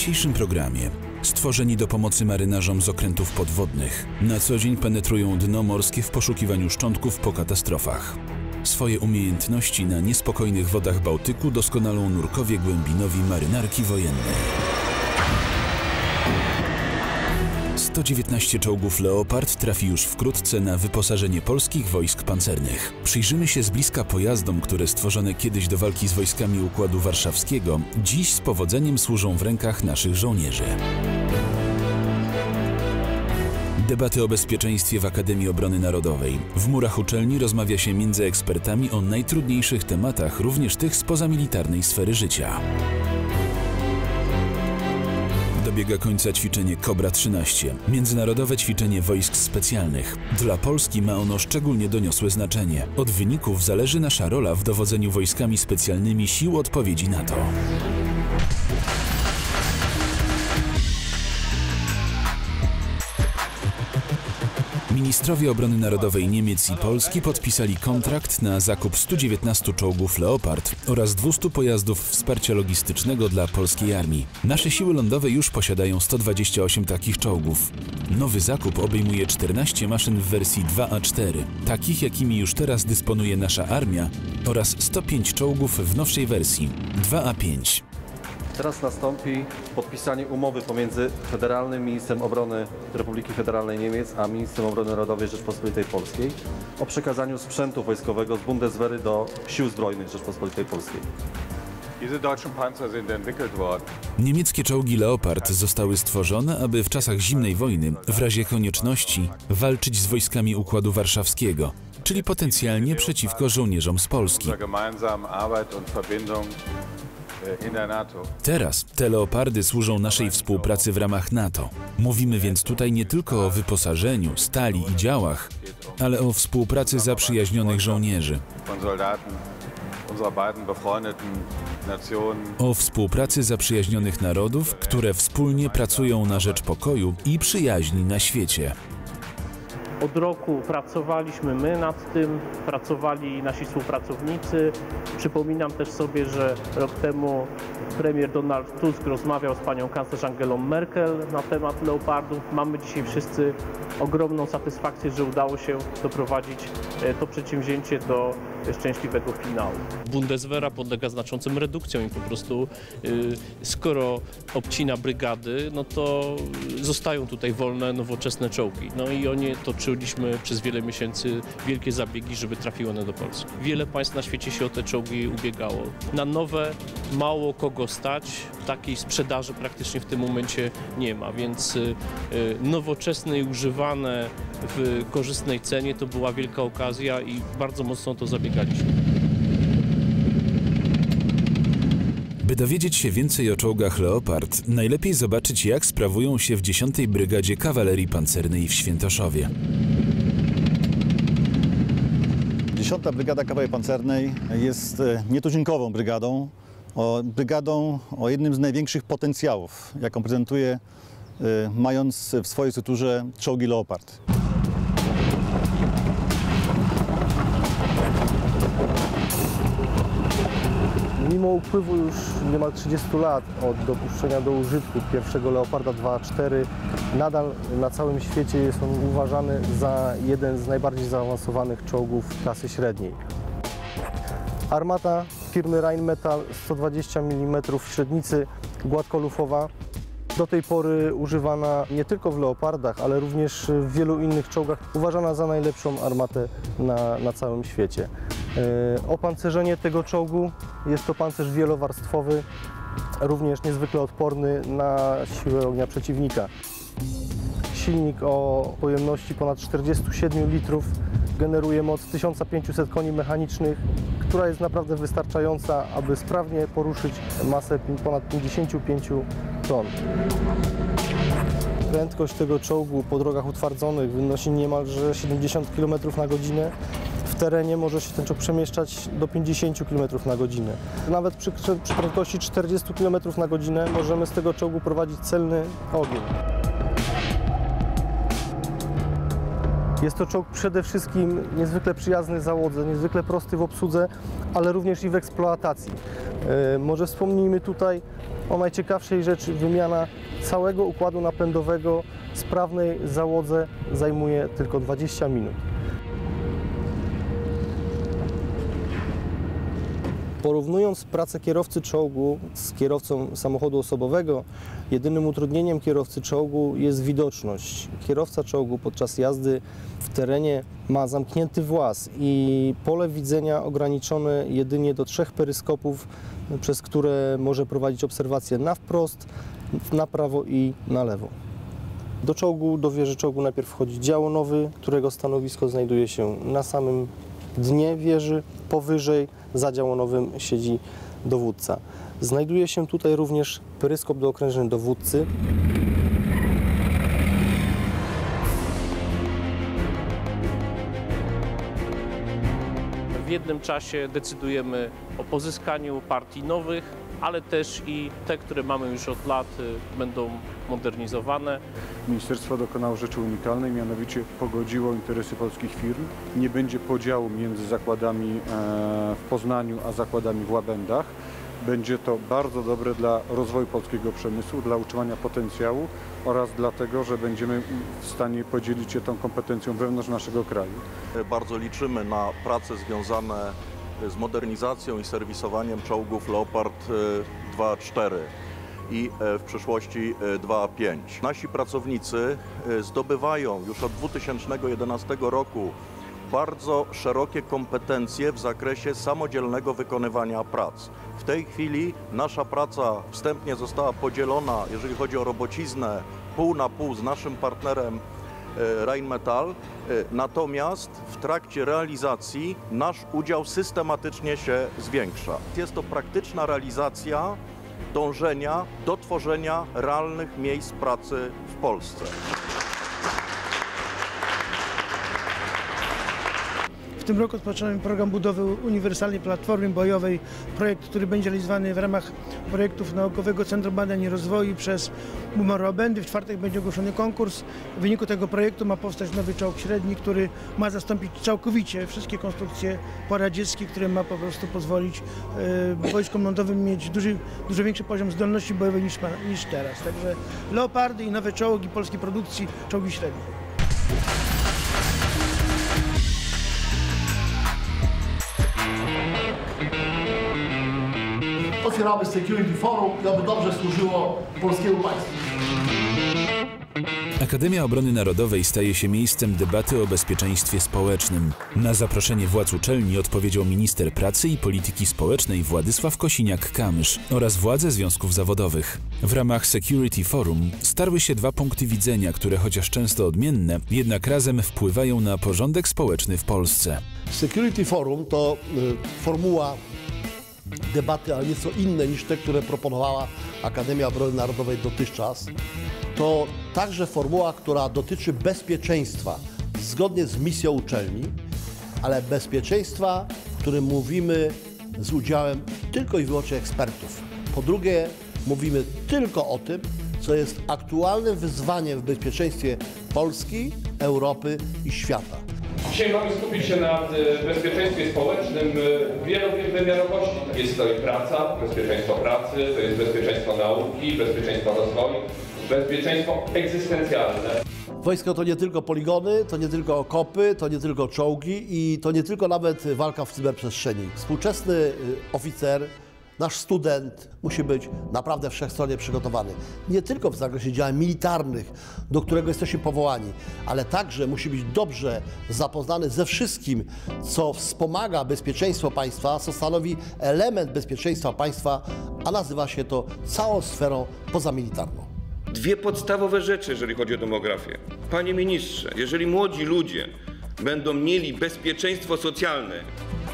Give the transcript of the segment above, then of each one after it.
dzisiejszym programie stworzeni do pomocy marynarzom z okrętów podwodnych, na co dzień penetrują dno morskie w poszukiwaniu szczątków po katastrofach. Swoje umiejętności na niespokojnych wodach Bałtyku doskonalą nurkowie głębinowi marynarki wojennej. 119 czołgów Leopard trafi już wkrótce na wyposażenie polskich wojsk pancernych. Przyjrzymy się z bliska pojazdom, które stworzone kiedyś do walki z wojskami Układu Warszawskiego, dziś z powodzeniem służą w rękach naszych żołnierzy. Debaty o bezpieczeństwie w Akademii Obrony Narodowej. W murach uczelni rozmawia się między ekspertami o najtrudniejszych tematach, również tych z pozamilitarnej sfery życia. Dobiega końca ćwiczenie Kobra 13, międzynarodowe ćwiczenie wojsk specjalnych. Dla Polski ma ono szczególnie doniosłe znaczenie. Od wyników zależy nasza rola w dowodzeniu wojskami specjalnymi sił odpowiedzi NATO. Ministrowie Obrony Narodowej Niemiec i Polski podpisali kontrakt na zakup 119 czołgów Leopard oraz 200 pojazdów wsparcia logistycznego dla polskiej armii. Nasze siły lądowe już posiadają 128 takich czołgów. Nowy zakup obejmuje 14 maszyn w wersji 2A4, takich jakimi już teraz dysponuje nasza armia, oraz 105 czołgów w nowszej wersji 2A5. Teraz nastąpi podpisanie umowy pomiędzy Federalnym Ministrem Obrony Republiki Federalnej Niemiec a Ministrem Obrony Narodowej Rzeczpospolitej Polskiej o przekazaniu sprzętu wojskowego z Bundeswehry do Sił Zbrojnych Rzeczpospolitej Polskiej. Diese deutschen Panzer sind entwickelt worden. Niemieckie czołgi Leopard zostały stworzone, aby w czasach zimnej wojny, w razie konieczności, walczyć z wojskami Układu Warszawskiego, czyli potencjalnie przeciwko żołnierzom z Polski. NATO. Teraz te leopardy służą naszej współpracy w ramach NATO. Mówimy więc tutaj nie tylko o wyposażeniu, stali i działach, ale o współpracy zaprzyjaźnionych żołnierzy, o współpracy zaprzyjaźnionych narodów, które wspólnie pracują na rzecz pokoju i przyjaźni na świecie. Od roku pracowaliśmy my nad tym, pracowali nasi współpracownicy. Przypominam też sobie, że rok temu premier Donald Tusk rozmawiał z panią kanclerz Angelą Merkel na temat leopardów. Mamy dzisiaj wszyscy ogromną satysfakcję, że udało się doprowadzić e, to przedsięwzięcie do szczęśliwego finału. Bundeswehra podlega znaczącym redukcjom i po prostu y, skoro obcina brygady, no to zostają tutaj wolne, nowoczesne czołgi. No i o nie toczyliśmy przez wiele miesięcy wielkie zabiegi, żeby trafiły one do Polski. Wiele państw na świecie się o te czołgi ubiegało. Na nowe mało kogo stać, takiej sprzedaży praktycznie w tym momencie nie ma, więc y, y, nowoczesne i używane w korzystnej cenie to była wielka okazja i bardzo mocno o to zabiegaliśmy. By dowiedzieć się więcej o czołgach Leopard, najlepiej zobaczyć jak sprawują się w 10 Brygadzie Kawalerii Pancernej w Świętoszowie. 10. Brygada Kawalerii Pancernej jest e, nietuzinkową brygadą, o, brygadą o jednym z największych potencjałów, jaką prezentuje, e, mając w swojej strukturze czołgi Leopard. Mimo upływu już niemal 30 lat od dopuszczenia do użytku pierwszego Leoparda 2.4, nadal na całym świecie jest on uważany za jeden z najbardziej zaawansowanych czołgów klasy średniej. Armata firmy Rheinmetall 120 mm średnicy gładkolufowa do tej pory używana nie tylko w Leopardach, ale również w wielu innych czołgach, uważana za najlepszą armatę na, na całym świecie. E, Opancerzenie tego czołgu jest to pancerz wielowarstwowy, również niezwykle odporny na siłę ognia przeciwnika. Silnik o pojemności ponad 47 litrów generuje moc 1500 koni mechanicznych, która jest naprawdę wystarczająca, aby sprawnie poruszyć masę ponad 55 ton. Prędkość tego czołgu po drogach utwardzonych wynosi niemalże 70 km na godzinę. Terenie może się ten czołg przemieszczać do 50 km na godzinę. Nawet przy, przy prędkości 40 km na godzinę możemy z tego czołgu prowadzić celny ogień. Jest to czołg przede wszystkim niezwykle przyjazny załodze, niezwykle prosty w obsłudze, ale również i w eksploatacji. E, Może wspomnijmy tutaj o najciekawszej rzeczy. Wymiana całego układu napędowego sprawnej załodze zajmuje tylko 20 minut. Porównując pracę kierowcy czołgu z kierowcą samochodu osobowego, jedynym utrudnieniem kierowcy czołgu jest widoczność. Kierowca czołgu podczas jazdy w terenie ma zamknięty właz i pole widzenia ograniczone jedynie do trzech peryskopów, przez które może prowadzić obserwacje na wprost, na prawo i na lewo. Do czołgu, do wieży czołgu najpierw wchodzi działonowy, którego stanowisko znajduje się na samym dnie wieży. Powyżej za działonowym siedzi dowódca. Znajduje się tutaj również peryskop dookrężny dowódcy. W jednym czasie decydujemy o pozyskaniu partii nowych, ale też i te, które mamy już od lat, y, będą modernizowane. Ministerstwo dokonało rzeczy unikalnej, mianowicie pogodziło interesy polskich firm. Nie będzie podziału między zakładami e, w Poznaniu a zakładami w Łabędach. Będzie to bardzo dobre dla rozwoju polskiego przemysłu, dla utrzymania potencjału oraz dlatego, że będziemy w stanie podzielić się tą kompetencją wewnątrz naszego kraju. Bardzo liczymy na prace związane z modernizacją i serwisowaniem czołgów Leopard e, 2.4 i e, w przyszłości e, 2.5. Nasi pracownicy e, zdobywają już od 2011 roku bardzo szerokie kompetencje w zakresie samodzielnego wykonywania prac. W tej chwili nasza praca wstępnie została podzielona, jeżeli chodzi o robociznę, pół na pół z naszym partnerem e, Rheinmetall. E, Natomiast w trakcie realizacji nasz udział systematycznie się zwiększa. Jest to praktyczna realizacja dążenia do tworzenia realnych miejsc pracy w Polsce. W tym roku rozpoczynamy program budowy uniwersalnej platformy bojowej, projekt, który będzie realizowany w ramach projektów Naukowego Centrum Badań i Rozwoju przez Umaru Obendy. W czwartek będzie ogłoszony konkurs. W wyniku tego projektu ma powstać nowy czołg średni, który ma zastąpić całkowicie wszystkie konstrukcje poradzieckie, które ma po prostu pozwolić e, wojskom lądowym mieć duży, dużo większy poziom zdolności bojowej niż, niż teraz. Także Leopardy i nowe czołgi polskiej produkcji, czołgi średnie. Otwieramy Security Forum i aby dobrze służyło polskiemu państwu. Akademia Obrony Narodowej staje się miejscem debaty o bezpieczeństwie społecznym. Na zaproszenie władz uczelni odpowiedział minister pracy i polityki społecznej Władysław Kosiniak-Kamysz oraz władze związków zawodowych. W ramach Security Forum starły się dwa punkty widzenia, które chociaż często odmienne, jednak razem wpływają na porządek społeczny w Polsce. Security Forum to y, formuła debaty, ale nieco inne niż te, które proponowała Akademia Obrony Narodowej dotychczas. To także formuła, która dotyczy bezpieczeństwa zgodnie z misją uczelni, ale bezpieczeństwa, w którym mówimy z udziałem tylko i wyłącznie ekspertów. Po drugie, mówimy tylko o tym, co jest aktualnym wyzwaniem w bezpieczeństwie Polski, Europy i świata. Dzisiaj mamy skupić się na e, bezpieczeństwie społecznym e, wielowymiarowości. Jest to i praca, bezpieczeństwo pracy, to jest bezpieczeństwo nauki, bezpieczeństwo rozwoju, bezpieczeństwo egzystencjalne. Wojsko to nie tylko poligony, to nie tylko okopy, to nie tylko czołgi i to nie tylko nawet walka w cyberprzestrzeni. Współczesny y, oficer, nasz student musi być naprawdę wszechstronnie przygotowany. Nie tylko w zakresie działań militarnych, do którego jesteśmy powołani, ale także musi być dobrze zapoznany ze wszystkim, co wspomaga bezpieczeństwo państwa, co stanowi element bezpieczeństwa państwa, a nazywa się to całą sferą pozamilitarną. Dwie podstawowe rzeczy, jeżeli chodzi o demografię. Panie ministrze, jeżeli młodzi ludzie będą mieli bezpieczeństwo socjalne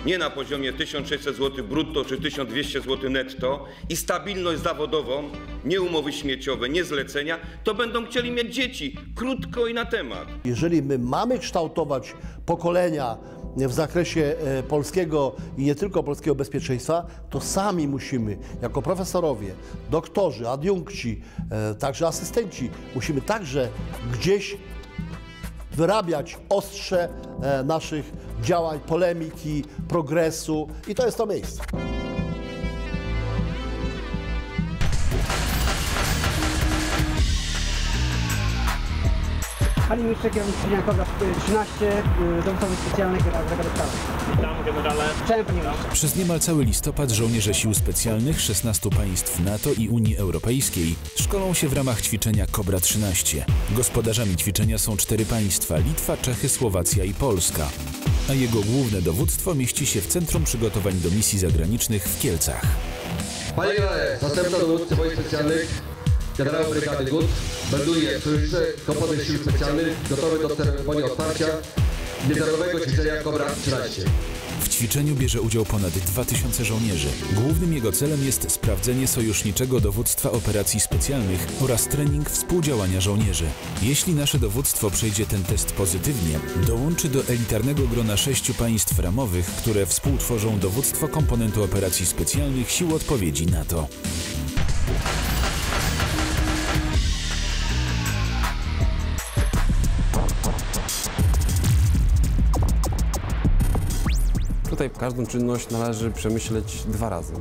nie na poziomie 1600 zł brutto czy 1200 zł netto i stabilność zawodową, nie umowy śmieciowe, nie zlecenia, to będą chcieli mieć dzieci. Krótko i na temat. Jeżeli my mamy kształtować pokolenia w zakresie e, polskiego i nie tylko polskiego bezpieczeństwa, to sami musimy, jako profesorowie, doktorzy, adiunkci, e, także asystenci, musimy także gdzieś wyrabiać ostrze e, naszych działań, polemiki, progresu i to jest to miejsce. Panie ministrze, kierownik Kobra 13, dowódcowy specjalny generał Zagadowcały. Witam generale. Cześć panie. Przez niemal cały listopad żołnierze sił specjalnych 16 państw NATO i Unii Europejskiej szkolą się w ramach ćwiczenia Kobra 13. Gospodarzami ćwiczenia są cztery państwa: Litwa, Czechy, Słowacja i Polska. A jego główne dowództwo mieści się w Centrum Przygotowań do Misji Zagranicznych w Kielcach. Panie generale, zastępca dowódcy wojsk specjalnych, generał brygady GUT, melduje sojusznicze kompony sił specjalnych gotowy do ceremonii otwarcia międzynarodowego ćwiczenia Kobra 13. W ćwiczeniu bierze udział ponad 2000 żołnierzy. Głównym jego celem jest sprawdzenie sojuszniczego dowództwa operacji specjalnych oraz trening współdziałania żołnierzy. Jeśli nasze dowództwo przejdzie ten test pozytywnie, dołączy do elitarnego grona sześciu państw ramowych, które współtworzą dowództwo komponentu operacji specjalnych Sił Odpowiedzi NATO. Tutaj każdą czynność należy przemyśleć dwa razy.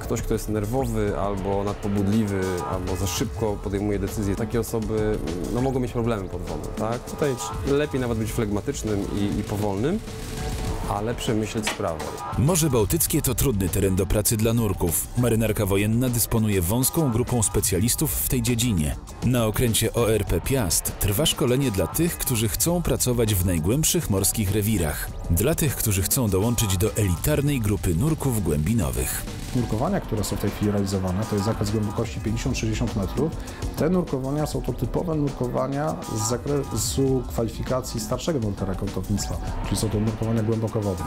Ktoś, kto jest nerwowy albo nadpobudliwy, albo za szybko podejmuje decyzje, takie osoby no, mogą mieć problemy pod wodą. Tak? Tutaj lepiej nawet być flegmatycznym i, i powolnym, ale przemyśleć sprawę. Morze Bałtyckie to trudny teren do pracy dla nurków. Marynarka wojenna dysponuje wąską grupą specjalistów w tej dziedzinie. Na okręcie ORP Piast trwa szkolenie dla tych, którzy chcą pracować w najgłębszych morskich rewirach. Dla tych, którzy chcą dołączyć do elitarnej grupy nurków głębinowych. Nurkowania, które są w tej chwili realizowane, to jest zakaz głębokości 50-60 metrów. Te nurkowania są to typowe nurkowania z zakresu kwalifikacji starszego nurkera kątownictwa, czyli są to nurkowania głębokowodne.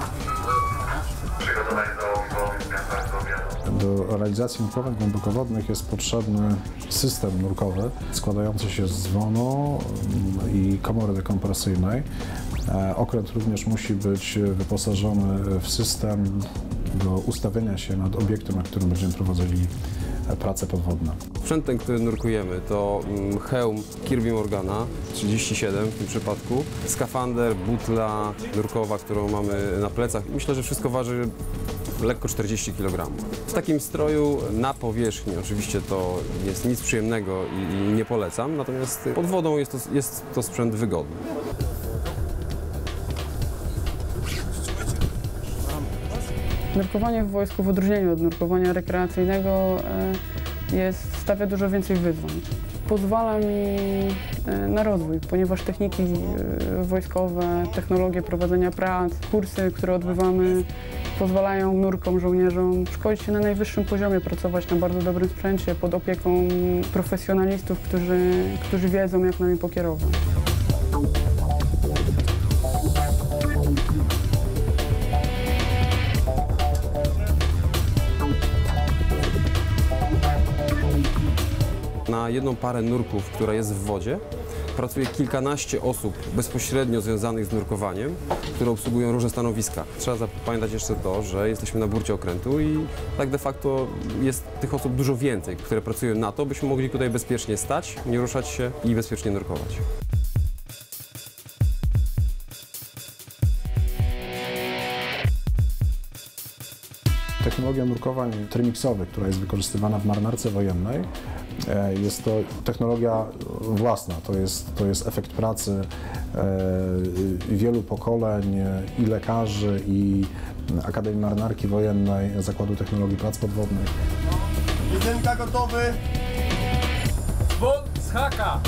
Do realizacji nurkowań głębokowodnych jest potrzebny system nurkowy składający się z dzwonu i komory dekompresyjnej. E, Okręt również musi być wyposażony w system do ustawienia się nad obiektem, na którym będziemy prowadzili e, prace podwodne. Sprzęt ten, który nurkujemy, to mm, hełm Kirby Morgana 37 w tym przypadku, skafander, butla nurkowa, którą mamy na plecach. Myślę, że wszystko waży lekko 40 kg. W takim stroju na powierzchni oczywiście to jest nic przyjemnego i, i nie polecam, natomiast pod wodą jest to, jest to sprzęt wygodny. Nurkowanie w wojsku w odróżnieniu od nurkowania rekreacyjnego e, jest, stawia dużo więcej wyzwań. Pozwala mi e, na rozwój, ponieważ techniki e, wojskowe, technologie prowadzenia prac, kursy, które odbywamy, pozwalają nurkom, żołnierzom szkolić się na najwyższym poziomie, pracować na bardzo dobrym sprzęcie pod opieką profesjonalistów, którzy, którzy wiedzą, jak nami pokierować. Na jedną parę nurków, która jest w wodzie, pracuje kilkanaście osób bezpośrednio związanych z nurkowaniem, które obsługują różne stanowiska. Trzeba pamiętać jeszcze to, że jesteśmy na burcie okrętu i tak de facto jest tych osób dużo więcej, które pracują na to, byśmy mogli tutaj bezpiecznie stać, nie ruszać się i bezpiecznie nurkować. Technologia nurkowań trimixowych, która jest wykorzystywana w marynarce wojennej, jest to technologia własna, to jest, to jest efekt pracy e, wielu pokoleń e, i lekarzy, i Akademii Marynarki Wojennej, Zakładu Technologii Prac Podwodnych. Jedynka gotowy. Zwód z haka.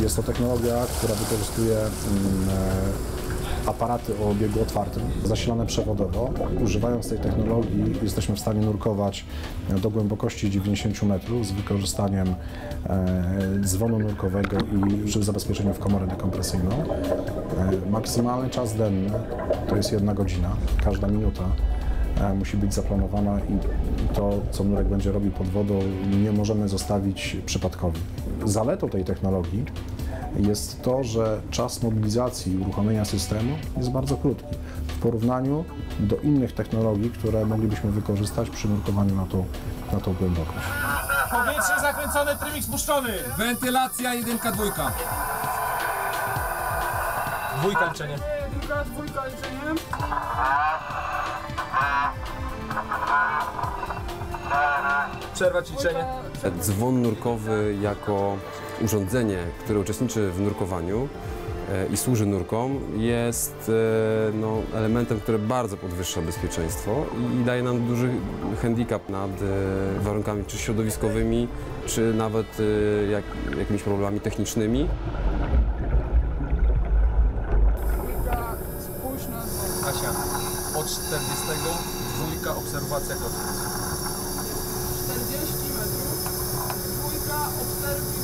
Jest to technologia, która wykorzystuje mm, e, aparaty o obiegu otwartym, zasilane przewodowo. Używając tej technologii jesteśmy w stanie nurkować do głębokości 90 metrów z wykorzystaniem e, dzwonu nurkowego i przy zabezpieczeniu w komorę dekompresyjną. E, maksymalny czas denny to jest jedna godzina, każda minuta e, musi być zaplanowana i to, co nurek będzie robił pod wodą, nie możemy zostawić przypadkowi. Zaletą tej technologii jest to, że czas mobilizacji i uruchomienia systemu jest bardzo krótki w porównaniu do innych technologii, które moglibyśmy wykorzystać przy nurkowaniu na tą, na tą głębokość. Powietrze zakręcone, trymik spuszczony. Wentylacja, jedynka, dwójka. Dwójka liczenie. Jedynka, dwójka liczenie. Przerwać liczenie. Dzwon nurkowy jako urządzenie, które uczestniczy w nurkowaniu e, i służy nurkom, jest e, no, elementem, który bardzo podwyższa bezpieczeństwo i, daje nam duży handicap nad e, warunkami czy środowiskowymi, czy nawet jak, jakimiś problemami technicznymi. Asia, od 40 dwójka obserwacja kotwic. 40 metrów, dwójka obserwuj